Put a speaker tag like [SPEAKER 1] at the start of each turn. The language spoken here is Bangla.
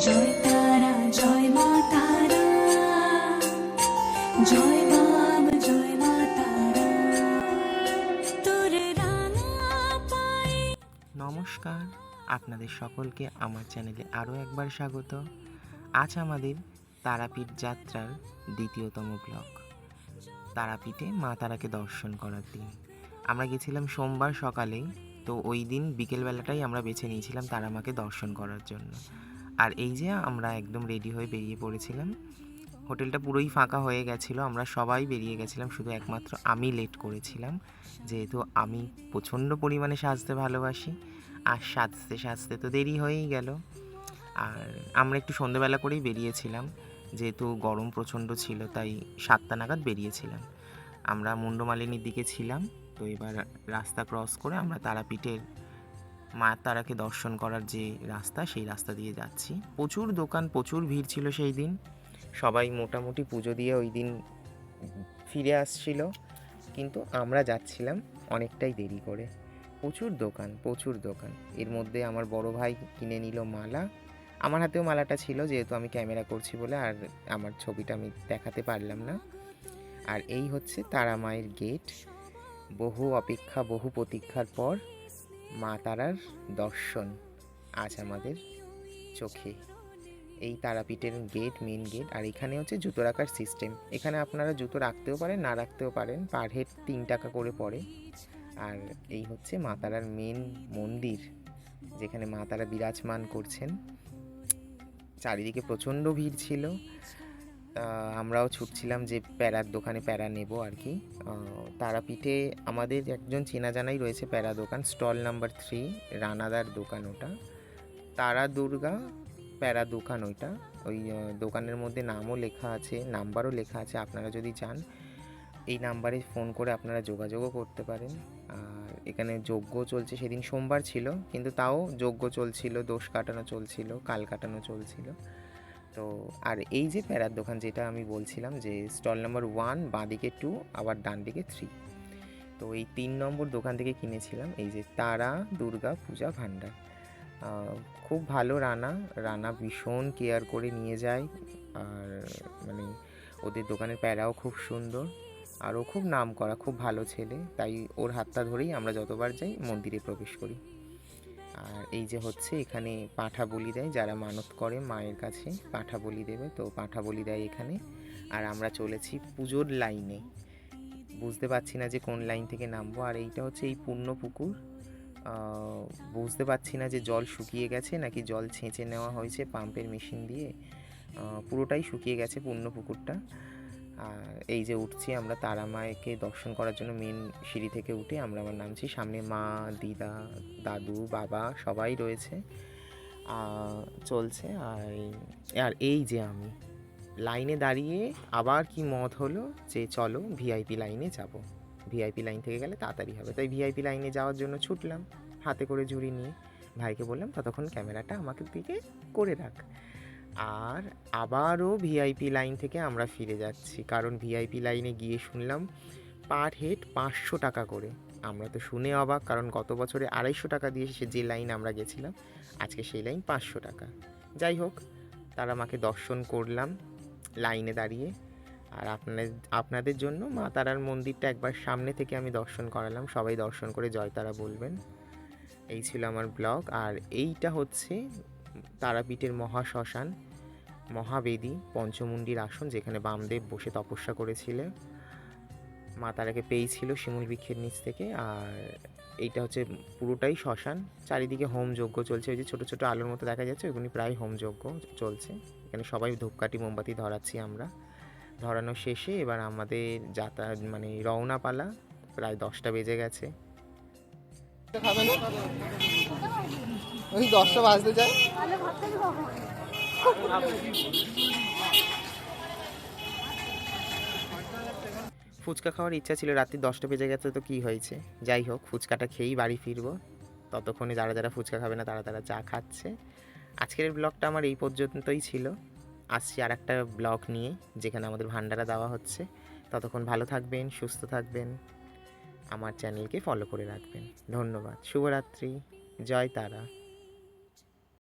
[SPEAKER 1] জয়
[SPEAKER 2] নমস্কার। আপনাদের সকলকে আমার চ্যানেলে আরও একবার স্বাগত। আজ আমাদের তারাপীঠ যাত্রার দ্বিতীয়তম ব্লক। তারাপীঠে মা তারাকে দর্শন করার দিন। আমরা গেছিলাম সোমবার সকালে, তো ওই দিন বিকেলবেলাটাই আমরা বেছে নিয়েছিলাম তারা মাকে দর্শন করার জন্য। আর এই যে আমরা একদম রেডি হয়ে বেরিয়ে পড়েছিলাম, হোটেলটা পুরোই ফাঁকা হয়ে গেছিল, আমরা সবাই বেরিয়ে গেছিলাম, শুধু একমাত্র আমি লেট করেছিলাম, যেহেতু আমি প্রচণ্ড পরিমাণে সাজতে ভালোবাসি, আর সাজতে সাজতে তো দেরি হয়েই গেল। আর আমরা একটু সন্ধেবেলা করেই বেরিয়েছিলাম, যেহেতু গরম প্রচণ্ড ছিল, তাই সাতটা নাগাদ বেরিয়েছিলাম। আমরা মুন্ডমালিনীর দিকে ছিলাম, তো এবার রাস্তা ক্রস করে আমরা তারাপীঠের মা তারাকে দর্শন করার যে রাস্তা, সেই রাস্তা দিয়ে যাচ্ছি। প্রচুর দোকান, প্রচুর ভিড় ছিল সেই দিন। সবাই মোটামুটি পুজো দিয়ে ওই দিন ফিরে আসছিল। কিন্তু আমরা যাচ্ছিলাম অনেকটাই দেরি করে। প্রচুর দোকান প্রচুর দোকান। এর মধ্যে আমার বড় ভাই কিনে নিল মালা। আমার হাতেও মালাটা ছিল, যেহেতু আমি ক্যামেরা করছি বলে আর আমার ছবিটা আমি দেখাতে পারলাম না। আর এই হচ্ছে তারা মায়ের গেট। বহু অপেক্ষা, বহু প্রতীক্ষার পর মা তারার দর্শন আজ আমাদের চোখে। এই তারাপীঠের গেট মেন গেট আর এখানে হচ্ছে জুতো রাখার সিস্টেম এখানে আপনারা জুতো রাখতেও পারেন, না রাখতেও পারেন পার হেড তিন টাকা করে পড়ে। আর এই হচ্ছে মা তারার মেন মন্দির, যেখানে মা তারা বিরাজমান করছেন। চারিদিকে প্রচণ্ড ভিড় ছিল। আমরাও ছুটছিলাম যে প্যারার দোকানে প্যারা নেব আর কি। তারাপীঠে আমাদের একজন চেনা জানাই রয়েছে প্যারা দোকান, স্টল নাম্বার থ্রি, রানাদার দোকান ওটা। তারা দুর্গা প্যারা দোকান ওইটা। ওই দোকানের মধ্যে নামও লেখা আছে, নাম্বারও লেখা আছে, আপনারা যদি চান, এই নাম্বারে ফোন করে আপনারা যোগাযোগও করতে পারেন। আর এখানে যজ্ঞ চলছে, সেদিন সোমবার ছিল, কিন্তু তাও যজ্ঞ চলছিল, দোষ কাটানো চলছিল, কাল কাটানো চলছিল। তো আর এই যে প্যারার দোকান যেটা আমি বলছিলাম যে স্টল নাম্বার ওয়ান, বাঁদিকে টু আবার ডান দিকে থ্রি তো এই তিন নম্বর দোকান থেকে কিনেছিলাম এই যে তারা, দুর্গা, পূজা ভাণ্ডার খুব ভালো রানা রানা ভীষণ কেয়ার করে নিয়ে যায়। আর মানে ওদের দোকানের প্যারাও খুব সুন্দর। আর ও খুব নাম করা খুব ভালো ছেলে। তাই ওর হাতটা ধরেই আমরা যতবার যাই মন্দিরে প্রবেশ করি। আর এই যে হচ্ছে এখানে পাঁঠা বলি দেয়, যারা মানত করে মায়ের কাছে পাঁঠা বলি দেবে, তো পাঁঠা বলি দেয় এখানে। আর আমরা চলেছি পুজোর লাইনে। বুঝতে পারছি না যে কোন লাইন থেকে নামবো। আর এইটা হচ্ছে এই পূর্ণ পুকুর। বুঝতে পারছি না যে জল শুকিয়ে গেছে নাকি জল ছেঁচে নেওয়া হয়েছে পাম্পের মেশিন দিয়ে। পুরোটাই শুকিয়ে গেছে পূর্ণ পুকুরটা। এই যে উঠছি আমরা তারা মায়েকে দর্শন করার জন্য মেন সিঁড়ি থেকে উঠে আমরা আবার নামছি। সামনে মা, দিদা, দাদু, বাবা সবাই রয়েছে চলছে। আর আর এই যে আমি লাইনে দাঁড়িয়ে আবার কি মত হলো যে চলো ভিআইপি লাইনে যাব। ভিআইপি লাইন থেকে গেলে তাড়াতাড়ি হবে। তাই ভিআইপি লাইনে যাওয়ার জন্য ছুটলাম, হাতে করে ঝুড়ি নিয়ে। ভাইকে বললাম, ততক্ষণ ক্যামেরাটা আমাকে দিকে করে রাখ। আর আবারও ভিআইপি লাইন থেকে আমরা ফিরে যাচ্ছি। কারণ ভিআইপি লাইনে গিয়ে শুনলাম, পার হেড পাঁচশো টাকা করে। আমরা তো শুনে অবাক, কারণ গত বছরে আড়াইশো টাকা দিয়ে সে যে লাইন আমরা গেছিলাম, আজকে সেই লাইন পাঁচশো টাকা। যাই হোক, তারা আমাকে দর্শন করলাম লাইনে দাঁড়িয়ে। আর আপনাদের আপনাদের জন্য মা তারার মন্দিরটা একবার সামনে থেকে আমি দর্শন করালাম। সবাই দর্শন করে জয় তারা বলবেন। এই ছিল আমার ব্লগ। আর এইটা হচ্ছে তারাপীঠের মহাশ্মশান। মহাবেদী পঞ্চমুণ্ডির আসন যেখানে বামদেব বসে তপস্যা করেছিলেন মা তারাকে পেয়েছিল শিমুল বৃক্ষের নিচ থেকে আর এইটা হচ্ছে পুরোটাই শ্মশান। চারিদিকে হোম যজ্ঞ চলছে। ওই যে ছোটো ছোটো আলোর মতো দেখা যাচ্ছে, ওইগুলি প্রায় হোম যজ্ঞ চলছে। এখানে সবাই ধূপকাঠি, মোমবাতি ধরাচ্ছি আমরা। ধরানো শেষে এবার আমাদের যাতায়াত মানে রওনা পালা প্রায় দশটা বেজে গেছে।
[SPEAKER 3] ওই দশটা বাজতে যায়।
[SPEAKER 2] ফুচকা খাওয়ার ইচ্ছা ছিল, রাত্রি দশটা বেজে গেছে তো কি হয়েছে? যাই হোক, ফুচকাটা খেয়েই বাড়ি ফিরবো। ততক্ষণে যারা যারা ফুচকা খাবে না, তারা তারা চা খাচ্ছে। আজকের ব্লগটা আমার এই পর্যন্তই ছিল। আসছি আর একটা ব্লগ নিয়ে, যেখানে আমাদের ভান্ডারা দেওয়া হচ্ছে। ততক্ষণ ভালো থাকবেন, সুস্থ থাকবেন। আমার চ্যানেলকে ফলো করে রাখবেন। ধন্যবাদ। শুভরাত্রি। জয় তারা।